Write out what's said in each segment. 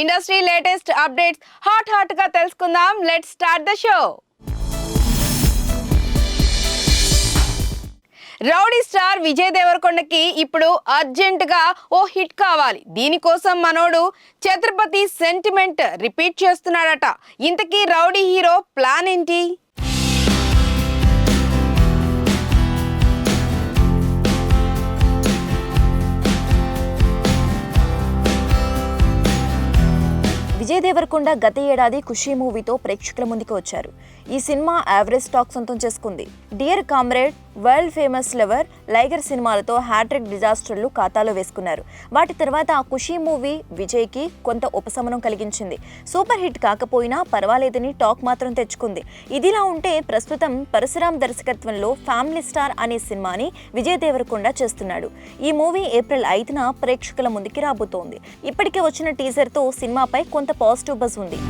Industry latest updates hot హాట్గా తెలుసుకుందాం let start the show rowdy star Vijay దేవరకొండకి ఇప్పుడు అర్జెంట్గా ఓ హిట్ కావాలి. దీనికోసం మనోడు ఛత్రపతి సెంటిమెంట్ రిపీట్ చేస్తున్నాడట. ఇంతకీ రౌడీ హీరో ప్లాన్ ఏంటి? విజయ్ దేవరకొండ గత ఏడాది ఖుషీ మూవీతో ప్రేక్షకుల ముందుకు వచ్చారు. ఈ సినిమా యావరేజ్ టాక్ సొంతం చేసుకుంది. Dear comrade world famous lover Liger సినిమాలతో హ్యాట్రిక్ డిజాస్టర్లు ఖాతాలో వేసుకున్నారు. వాటి తర్వాత ఆ ఖుషీ మూవీ విజయ్కి కొంత ఉపశమనం కలిగించింది. సూపర్ హిట్ కాకపోయినా పర్వాలేదని టాక్ మాత్రం తెచ్చుకుంది. ఇదిలా ఉంటే ప్రస్తుతం పరశురామ్ దర్శకత్వంలో ఫ్యామిలీ స్టార్ అనే సినిమాని విజయ్ దేవరకొండ చేస్తున్నాడు. ఈ మూవీ ఏప్రిల్ ఐదున ప్రేక్షకుల ముందుకి రాబోతోంది. ఇప్పటికే వచ్చిన టీజర్తో సినిమాపై కొంత పాజిటివ్ బజ్ ఉంది.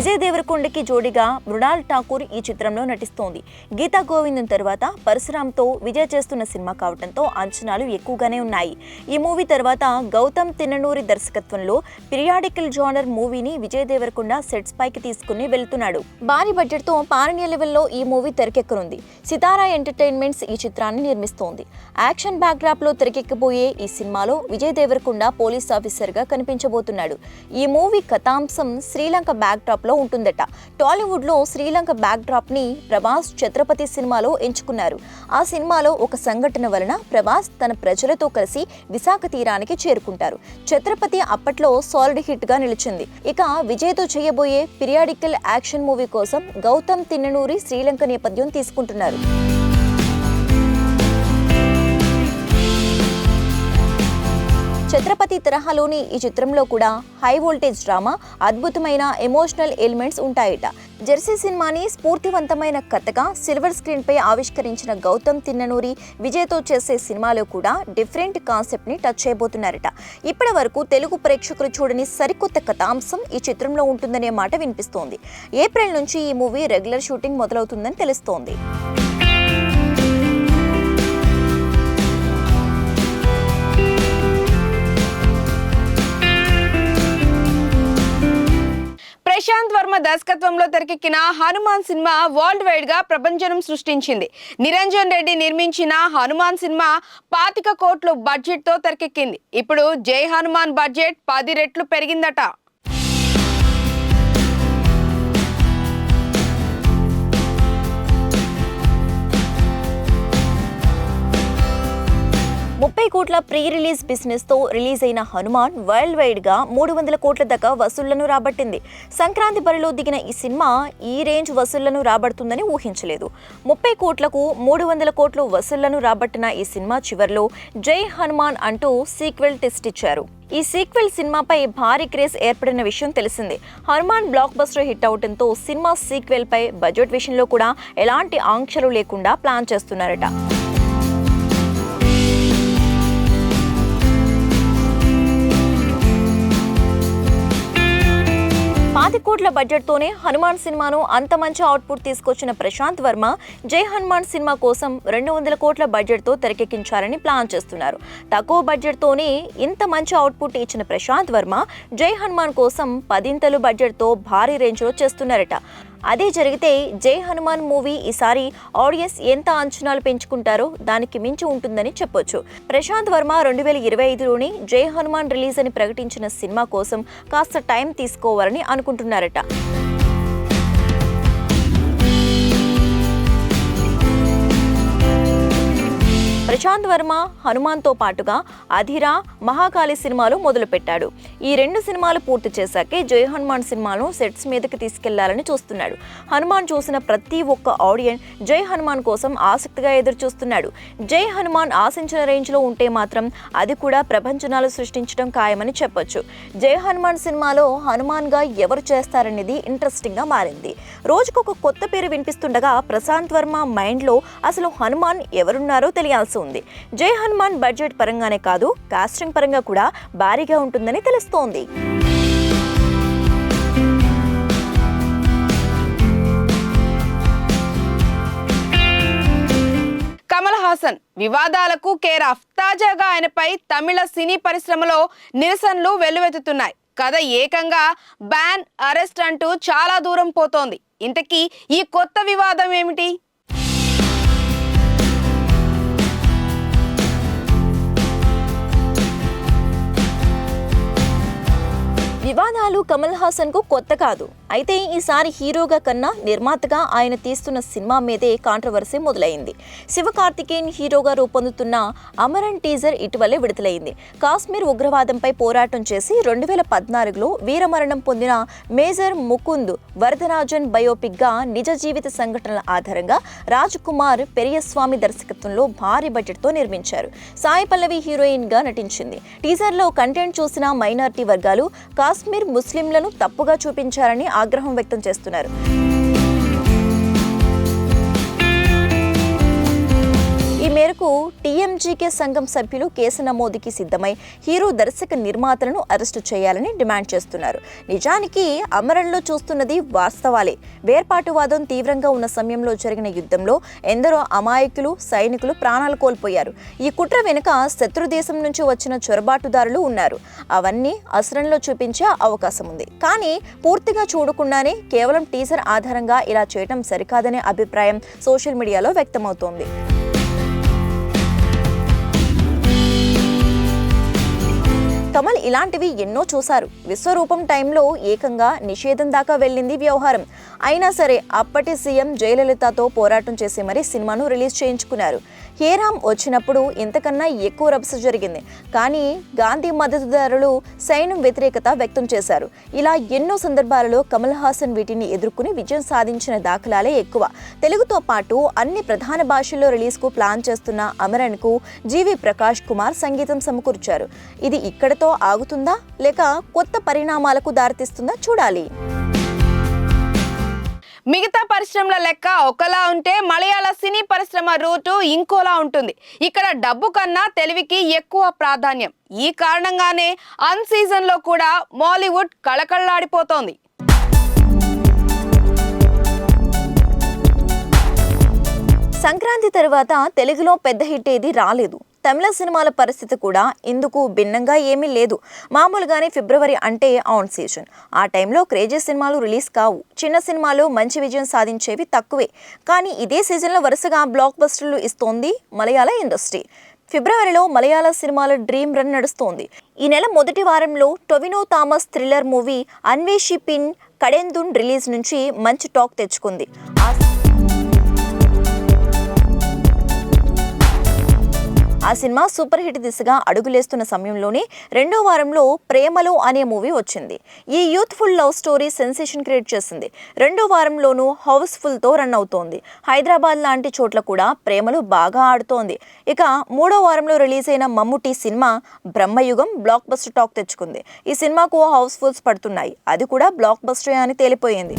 విజయ్ దేవరకొండకి జోడిగా మృణాల్ ఠాకూర్ ఈ చిత్రంలో నటిస్తోంది. గీతా గోవిందం తర్వాత పరశురామ్తో విజయ్ చేస్తున్న సినిమా కావడంతో అంచనాలు ఎక్కువగానే ఉన్నాయి. ఈ మూవీ తర్వాత గౌతమ్ తిన్ననూరి దర్శకత్వంలో పిరియాడికల్ జానర్ మూవీని విజయ్ దేవరకొండ సెట్స్ పైకి తీసుకుని వెళ్తున్నాడు. భారీ బడ్జెట్తో పారణ్య లెవెల్లో ఈ మూవీ తెరకెక్కనుంది. సితారా ఎంటర్టైన్మెంట్స్ ఈ చిత్రాన్ని నిర్మిస్తోంది. యాక్షన్ బ్యాక్డ్రాప్లో తెరకెక్కబోయే ఈ సినిమాలో విజయ్ దేవరకొండ పోలీస్ ఆఫీసర్గా కనిపించబోతున్నాడు. ఈ మూవీ కథాంశం శ్రీలంక బ్యాక్డ్రాప్లో లో ఉంటుందట. టాలీవుడ్లో శ్రీలంక బ్యాక్డ్రాప్ని ప్రభాస్ ఛత్రపతి సినిమాలో ఎంచుకున్నారు. ఆ సినిమాలో ఒక సంఘటన వలన ప్రభాస్ తన ప్రజలతో కలిసి విశాఖ తీరానికి చేరుకుంటారు. ఛత్రపతి అప్పట్లో సాలిడ్ హిట్గా నిలిచింది. ఇక విజయ్తో చేయబోయే పిరియాడికల్ యాక్షన్ మూవీ కోసం గౌతమ్ తిన్ననూరి శ్రీలంక నేపథ్యం తీసుకుంటున్నారు. ఛత్రపతి తరహాలోని ఈ చిత్రంలో కూడా హై వోల్టేజ్ డ్రామా అద్భుతమైన ఎమోషనల్ ఎలిమెంట్స్ ఉంటాయట. జెర్సీ సినిమాని స్ఫూర్తివంతమైన కథగా సిల్వర్ స్క్రీన్పై ఆవిష్కరించిన గౌతమ్ తిన్ననూరి విజయ్తో చేసే సినిమాలో కూడా డిఫరెంట్ కాన్సెప్ట్ని టచ్ చేయబోతున్నారట. ఇప్పటి వరకు తెలుగు ప్రేక్షకులు చూడని సరికొత్త కథాంశం ఈ చిత్రంలో ఉంటుందనే మాట వినిపిస్తోంది. ఏప్రిల్ నుంచి ఈ మూవీ రెగ్యులర్ షూటింగ్ మొదలవుతుందని తెలుస్తోంది. ప్రశాంత్ వర్మ దర్శకత్వంలో తెరకెక్కిన హనుమాన్ సినిమా వరల్డ్ వైడ్గా ప్రపంచం సృష్టించింది. నిరంజన్ రెడ్డి నిర్మించిన హనుమాన్ సినిమా పాతిక కోట్లు బడ్జెట్తో తెరకెక్కింది. ఇప్పుడు జై హనుమాన్ బడ్జెట్ పది రెట్లు పెరిగిందట. ముప్పై కోట్ల ప్రీ రిలీజ్ బిజినెస్తో రిలీజ్ అయిన హనుమాన్ వరల్డ్ వైడ్గా మూడు వందల కోట్ల దాకా వసూళ్ళను రాబట్టింది. సంక్రాంతి బరిలో దిగిన ఈ సినిమా ఈ రేంజ్ వసూళ్ళను రాబడుతుందని ఊహించలేదు. ముప్పై కోట్లకు మూడు వందల కోట్లు వసూళ్ళను రాబట్టిన ఈ సినిమా చివర్లో జై హనుమాన్ అంటూ సీక్వెల్ టెస్ట్ ఇచ్చారు. ఈ సీక్వెల్ సినిమాపై భారీ క్రేజ్ ఏర్పడిన విషయం తెలిసిందే. హనుమాన్ బ్లాక్ బస్టర్ హిట్ అవడంతో సినిమా సీక్వెల్ పై బడ్జెట్ విషయంలో కూడా ఎలాంటి ఆంక్షలు లేకుండా ప్లాన్ చేస్తున్నారట. పాతి కోట్ల బడ్జెట్తోనే హనుమాన్ సినిమాను అంత మంచి అవుట్పుట్ తీసుకొచ్చిన ప్రశాంత్ వర్మ జై హనుమాన్ సినిమా కోసం రెండు వందల కోట్ల బడ్జెట్తో తెరకెక్కించాలని ప్లాన్ చేస్తున్నారు. తక్కువ బడ్జెట్తోనే ఇంత మంచి అవుట్పుట్ ఇచ్చిన ప్రశాంత్ వర్మ జై హనుమాన్ కోసం పదింతలు బడ్జెట్తో భారీ రేంజ్లో చేస్తున్నారట. అదే జరిగితే జై హనుమాన్ మూవీ ఈసారి ఆడియన్స్ ఎంత అంచనాలు పెంచుకుంటారో దానికి మించి ఉంటుందని చెప్పొచ్చు. ప్రశాంత్ వర్మ రెండు వేల ఇరవై ఐదులోని జై హనుమాన్ రిలీజ్ అని ప్రకటించిన సినిమా కోసం కాస్త టైం తీసుకోవాలని అనుకుంటున్నారట. ప్రశాంత్ వర్మ హనుమాన్తో పాటుగా అధిరా మహాకాళి సినిమాలు మొదలుపెట్టాడు. ఈ రెండు సినిమాలు పూర్తి చేశాకే జై హనుమాన్ సినిమాను సెట్స్ మీదకి తీసుకెళ్ళాలని చూస్తున్నాడు. హనుమాన్ చూసిన ప్రతి ఒక్క ఆడియన్స్ జై హనుమాన్ కోసం ఆసక్తిగా ఎదురు చూస్తున్నాడు జై హనుమాన్ ఆశించిన రేంజ్లో ఉంటే మాత్రం అది కూడా ప్రపంచనాలు సృష్టించడం ఖాయమని చెప్పొచ్చు. జై హనుమాన్ సినిమాలో హనుమాన్గా ఎవరు చేస్తారనేది ఇంట్రెస్టింగ్గా మారింది. రోజుకొక కొత్త పేరు వినిపిస్తుండగా ప్రశాంత్ వర్మ మైండ్లో అసలు హనుమాన్ ఎవరున్నారో తెలియాల్సి ఉంది జై హనుమాన్ బడ్జెట్ పరంగానే కాదు కాస్టింగ్ పరంగా కూడా భారీగా ఉంటుందని తెలుస్తోంది. కమల్ హాసన్ వివాదాలకు కేర్ ఆఫ్ తాజాగా ఆయనపై తమిళ సినీ పరిశ్రమలో నిరసనలు వెల్లువెత్తుతున్నాయి. కథ ఏకంగా బ్యాన్ అరెస్ట్ అంటూ చాలా దూరం పోతోంది. ఇంతకీ ఈ కొత్త వివాదం ఏమిటి? వివాదాలు కమల్ హాసన్కు కొత్త కాదు. అయితే ఈసారి హీరోగా కన్నా నిర్మాతగా ఆయన తీస్తున్న సినిమా మీదే కాంట్రవర్సీ మొదలైంది. శివకార్తికేయన్ హీరోగా రూపొందుతున్న అమరన్ టీజర్ ఇటీవలే విడుదలైంది. కాశ్మీర్ ఉగ్రవాదంపై పోరాటం చేసి రెండు వేల పద్నాలుగులో వీరమరణం పొందిన మేజర్ ముకుంద్ వరదరాజన్ బయోపిక్గా నిజ జీవిత సంఘటనల ఆధారంగా రాజ్ కుమార్ పెరియస్వామి దర్శకత్వంలో భారీ బడ్జెట్తో నిర్మించారు. సాయి పల్లవి హీరోయిన్గా నటించింది. టీజర్లో కంటెంట్ చూసిన మైనారిటీ వర్గాలు కాశ్మీర్ కాశ్మీర్ ముస్లింలను తప్పుగా చూపించారని ఆగ్రహం వ్యక్తం చేస్తున్నారు. మేరకు టీఎంజీకే సంఘం సభ్యులు కేసు నమోదుకి సిద్ధమై హీరో దర్శక నిర్మాతలను అరెస్టు చేయాలని డిమాండ్ చేస్తున్నారు. నిజానికి అమరంలో చూస్తున్నది వాస్తవాలే. వేర్పాటువాదం తీవ్రంగా ఉన్న సమయంలో జరిగిన యుద్ధంలో ఎందరో అమాయకులు సైనికులు ప్రాణాలు కోల్పోయారు. ఈ కుట్ర వెనుక శత్రు దేశం నుంచి వచ్చిన చొరబాటుదారులు ఉన్నారు. అవన్నీ అసరంలో చూపించే అవకాశం ఉంది. కానీ పూర్తిగా చూడకుండానే కేవలం టీజర్ ఆధారంగా ఇలా చేయడం సరికాదనే అభిప్రాయం సోషల్ మీడియాలో వ్యక్తమవుతోంది. కమల్ ఇలాంటివి ఎన్నో చూశారు. విశ్వరూపం టైంలో ఏకంగా నిషేధం దాకా వెళ్ళింది వ్యవహారం. అయినా సరే అప్పటి సీఎం జయలలితతో పోరాటం చేసి మరీ సినిమాను రిలీజ్ చేయించుకున్నారు. హేరామ్ వచ్చినప్పుడు ఇంతకన్నా ఎక్కువ రభస జరిగింది. కానీ గాంధీ మద్దతుదారులు సైన్యం వ్యతిరేకత వ్యక్తం చేశారు. ఇలా ఎన్నో సందర్భాలలో కమల్ హాసన్ వీటిని ఎదుర్కొని విజయం సాధించిన దాఖలాలే ఎక్కువ. తెలుగుతో పాటు అన్ని ప్రధాన భాషల్లో రిలీజ్కు ప్లాన్ చేస్తున్న అమరన్కు జీవి ప్రకాష్ కుమార్ సంగీతం సమకూర్చారు. ఇది ఇక్కడతో ఆగుతుందా? లేక కొత్త పరిణామాలకు దారితీస్తుందా? చూడాలి. మిగతా పరిశ్రమల లెక్క ఒకలా ఉంటే మలయాళ సినీ పరిశ్రమ రూటు ఇంకోలా ఉంటుంది. ఇక్కడ డబ్బు కన్నా తెలివికి ఎక్కువ ప్రాధాన్యం. ఈ కారణంగానే అన్ సీజన్లో కూడా మాలీవుడ్ కళకళలాడిపోతోంది. సంక్రాంతి తర్వాత తెలుగులో పెద్ద హిట్ ఏది రాలేదు. తమిళ సినిమాల పరిస్థితి కూడా ఇందుకు భిన్నంగా ఏమీ లేదు. మామూలుగానే ఫిబ్రవరి అంటే ఆన్ సీజన్. ఆ టైంలో క్రేజీ సినిమాలు రిలీజ్ కావు. చిన్న సినిమాలు మంచి విజయం సాధించేవి తక్కువే. కానీ ఇదే సీజన్లో వరుసగా బ్లాక్ బస్టర్లు ఇస్తోంది మలయాళ ఇండస్ట్రీ. ఫిబ్రవరిలో మలయాళ సినిమాల డ్రీమ్ రన్ నడుస్తోంది. ఈ నెల మొదటి వారంలో Tovino Thomas thriller movie Anweshippin Kandethum release నుంచి మంచి టాక్ తెచ్చుకుంది. ఆ ఆ సినిమా సూపర్ హిట్ దిశగా అడుగులేస్తున్న సమయంలోనే రెండో వారంలో ప్రేమలో అనే మూవీ వచ్చింది. ఈ youthful love story sensation create చేసింది. రెండో వారంలోనూ హౌస్ఫుల్తో రన్ అవుతోంది. హైదరాబాద్ లాంటి చోట్ల కూడా ప్రేమలు బాగా ఆడుతోంది. ఇక మూడో వారంలో రిలీజ్ అయిన Mammootty cinema Bramayugam blockbuster talk తెచ్చుకుంది. ఈ సినిమాకు హౌస్ఫుల్స్ పడుతున్నాయి. అది కూడా బ్లాక్ బస్టర్ అని తేలిపోయింది.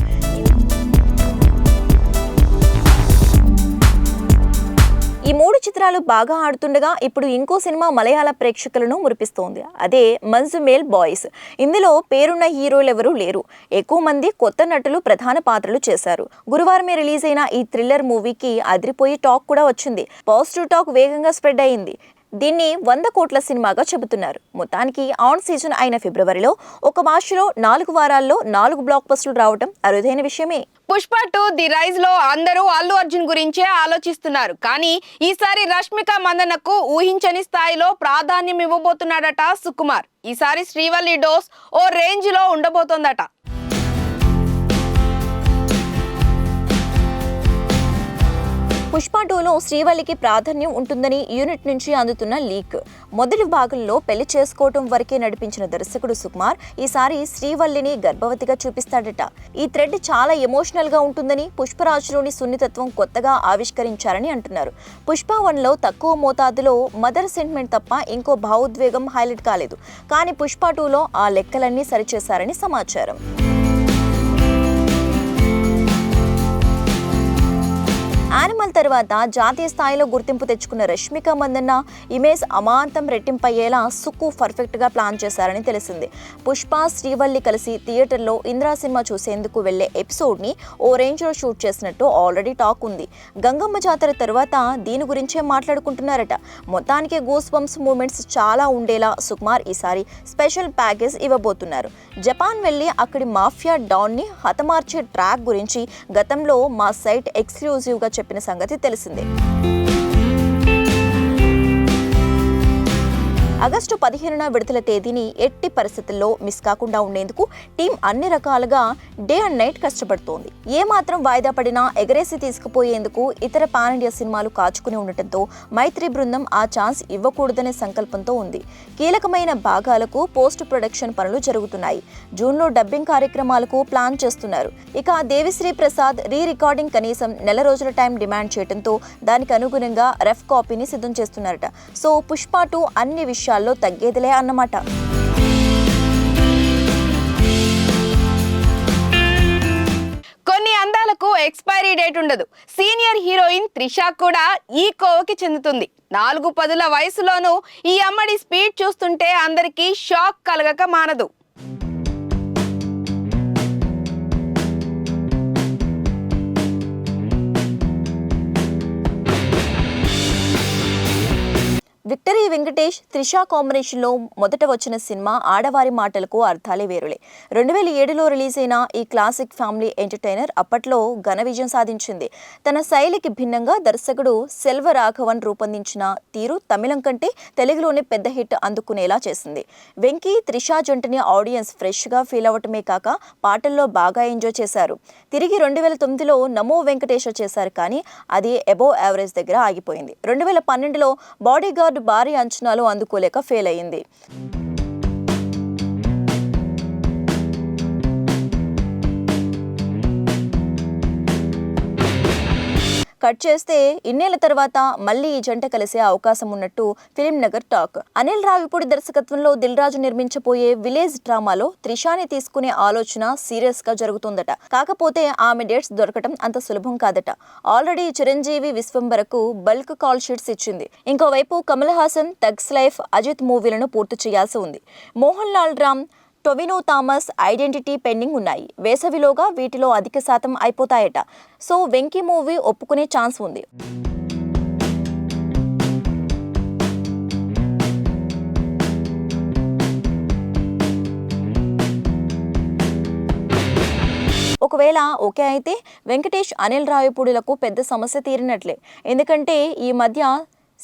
ఈ మూడు చిత్రాలు బాగా ఆడుతుండగా ఇప్పుడు ఇంకో సినిమా మలయాళ ప్రేక్షకులను మురిపిస్తోంది. అదే మంజుమేల్ బాయ్స్. ఇందులో పేరున్న హీరోలు ఎవరూ లేరు. ఎక్కువ మంది కొత్త నటులు ప్రధాన పాత్రలు చేశారు. గురువారమే రిలీజ్ అయిన ఈ థ్రిల్లర్ మూవీకి అదిరిపోయి టాక్ కూడా వచ్చింది. పాజిటివ్ టాక్ వేగంగా స్ప్రెడ్ అయింది. దీన్ని వంద కోట్ల సినిమాగా చెబుతున్నారు. మొత్తానికి ఆన్ సీజన్ అయిన ఫిబ్రవరిలో ఒక భాషలో నాలుగు వారాల్లో నాలుగు బ్లాక్ బస్టులు రావడం అరుదైన విషయమే. పుష్ప టూ ది రైజ్లో అందరూ అల్లు అర్జున్ గురించే ఆలోచిస్తున్నారు. కానీ ఈసారి రష్మిక మందనకు ఊహించని స్థాయిలో ప్రాధాన్యం ఇవ్వబోతున్నాడట సుకుమార్. ఈసారి శ్రీవల్లి డోస్ ఓ రేంజ్లో ఉండబోతోందట. పుష్ప టూలో శ్రీవల్లికి ప్రాధాన్యం ఉంటుందని యూనిట్ నుంచి అందుతున్న లీక్. మొదటి భాగంలో పెళ్ళి చేసుకోవటం వరకే నడిపించిన దర్శకుడు సుకుమార్ ఈసారి శ్రీవల్లిని గర్భవతిగా చూపిస్తాడట. ఈ థ్రెడ్ చాలా ఎమోషనల్గా ఉంటుందని పుష్పరాజులోని సున్నితత్వం కొత్తగా ఆవిష్కరించారని అంటున్నారు. పుష్ప వన్లో తక్కువ మోతాదులో మదర్ సెంటిమెంట్ తప్ప ఇంకో భావోద్వేగం హైలైట్ కాలేదు. కానీ పుష్ప టూలో ఆ లెక్కలన్నీ సరిచేశారని సమాచారం. తర్వాత జాతీయ స్థాయిలో గుర్తింపు తెచ్చుకున్న రష్మిక మందన్న ఇమేజ్ అమాంతం రెట్టింపయ్యేలా సుక్కు పర్ఫెక్ట్గా ప్లాన్ చేశారని తెలిసింది. పుష్ప శ్రీవల్లి కలిసి థియేటర్లో ఇంద్రా సినిమా చూసేందుకు వెళ్ళే ఎపిసోడ్ని ఓ రేంజ్లో షూట్ చేసినట్టు ఆల్రెడీ టాక్ ఉంది. గంగమ్మ జాతర తర్వాత దీని గురించే మాట్లాడుకుంటున్నారట. మొత్తానికి గూస్ బంప్స్ మూమెంట్స్ చాలా ఉండేలా సుకుమార్ ఈసారి స్పెషల్ ప్యాకేజ్ ఇవ్వబోతున్నారు. జపాన్ వెళ్ళి అక్కడి మాఫియా డాన్ని హతమార్చే ట్రాక్ గురించి గతంలో మా సైట్ ఎక్స్క్లూజివ్గా చెప్పిన సంగతి తెలిసిందే. ఆగస్టు పదిహేనున విడుదల తేదీని ఎట్టి పరిస్థితుల్లో మిస్ కాకుండా ఉండేందుకు టీం అన్ని రకాలుగా డే అండ్ నైట్ కష్టపడుతోంది. ఏ మాత్రం వాయిదా పడినా ఎగరేసి తీసుకుపోయేందుకు ఇతర పాన్ ఇండియా సినిమాలు కాచుకుని ఉండటంతో మైత్రి బృందం ఆ ఛాన్స్ ఇవ్వకూడదనే సంకల్పంతో ఉంది. కీలకమైన భాగాలకు పోస్ట్ ప్రొడక్షన్ పనులు జరుగుతున్నాయి. జూన్లో డబ్బింగ్ కార్యక్రమాలకు ప్లాన్ చేస్తున్నారు. ఇక దేవిశ్రీ ప్రసాద్ రీ రికార్డింగ్ కనీసం నెల రోజుల టైం డిమాండ్ చేయడంతో దానికి అనుగుణంగా రఫ్ కాపీని సిద్ధం చేస్తున్నారట. సో పుష్ప టూ అన్ని విషయాలు నిమిషాల్లో తగ్గేదిలే అన్నమాట. కొన్ని అందాలకు ఎక్స్పైరీ డేట్ ఉండదు. సీనియర్ హీరోయిన్ త్రిష కూడా ఈ కోవకి చెందుతుంది. నాలుగు పదుల వయసులోనూ ఈ అమ్మడి స్పీడ్ చూస్తుంటే అందరికీ షాక్ కలగక మానదు. విక్టరీ వెంకటేష్ త్రిష కాంబినేషన్లో మొదట వచ్చిన సినిమా ఆడవారి మాటలకు అర్థాలే వేరులే. రెండు వేల ఏడులో రిలీజ్ అయిన ఈ క్లాసిక్ ఫ్యామిలీ ఎంటర్టైనర్ అప్పట్లో ఘన విజయం సాధించింది. తన శైలికి భిన్నంగా దర్శకుడు సెల్వ రాఘవన్ రూపొందించిన తీరు తమిళం కంటే తెలుగులోనే పెద్ద హిట్ అందుకునేలా చేసింది. వెంకీ త్రిష జంటని ఆడియన్స్ ఫ్రెష్గా ఫీల్ అవ్వటమే కాక పాటల్లో బాగా ఎంజాయ్ చేశారు. తిరిగి రెండు వేల తొమ్మిదిలో నమో వెంకటేశ్వర చేశారు కానీ అది అబోవ్ యావరేజ్ దగ్గర ఆగిపోయింది. రెండు వేల పన్నెండులో బాడీగార్డ్ భారీ అంచనాలు అందుకోలేక ఫెయిల్ అయింది కట్ చేస్తే ఇన్నేళ్ళ తర్వాత మళ్ళీ ఈ జంట కలిసే అవకాశం ఉన్నట్టు ఫిలిం నగర్ టాక్. అనిల్ రావిపూడి దర్శకత్వంలో దిల్ రాజు నిర్మించబోయే విలేజ్ డ్రామాలో త్రిషాని తీసుకునే ఆలోచన సీరియస్గా జరుగుతుందట. కాకపోతే ఆమె డేట్స్ దొరకటం అంత సులభం కాదట. ఆల్రెడీ చిరంజీవి విశ్వంబరకు బల్క్ కాల్ షీట్స్ ఇచ్చింది. ఇంకోవైపు కమల్ హాసన్ తగ్స్ లైఫ్ అజిత్ మూవీలను పూర్తి చేయాల్సి ఉంది. Mohanlal Ram Tovino Thomas identity pending ఉన్నాయి. వేసవిలోగా వీటిలో అధిక శాతం అయిపోతాయట. సో వెంకీ మూవీ ఒప్పుకునే ఛాన్స్ ఉంది. ఒకవేళ ఓకే అయితే వెంకటేష్ అనిల్ రాయపూడిలకు పెద్ద సమస్య తీరినట్లే. ఎందుకంటే ఈ మధ్య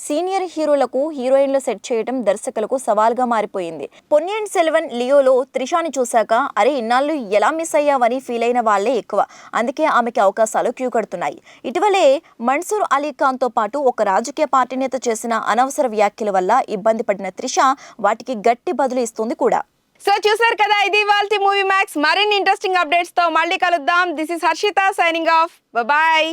సీనియర్ హీరోలకు హీరోయిన్లు సెట్ చేయడం దర్శకులకు సవాల్గా మారిపోయింది. పొన్నియన్ సెల్వన్ లియోలో త్రిషాని చూశాక అరే ఇన్నాళ్ళు ఎలా మిస్ అయ్యావని ఫీల్ అయిన వాళ్ళే ఎక్కువ. అందుకే ఆమెకి అవకాశాలు క్యూ కడుతున్నాయి. ఇటీవలే మన్సూర్ అలీ ఖాన్తో పాటు ఒక రాజకీయ పార్టీ నేత చేసిన అనవసర వ్యాఖ్యల వల్ల ఇబ్బంది పడిన త్రిష వాటికి గట్టి బదులు ఇస్తుంది కూడా. సో చూసారు కదా ఇది వాళ్ళ మూవీ మ్యాక్స్. మరిన్ని ఇంట్రెస్టింగ్ అప్డేట్స్తో మళ్ళీ కలుద్దాం. This is Harshitha signing off bye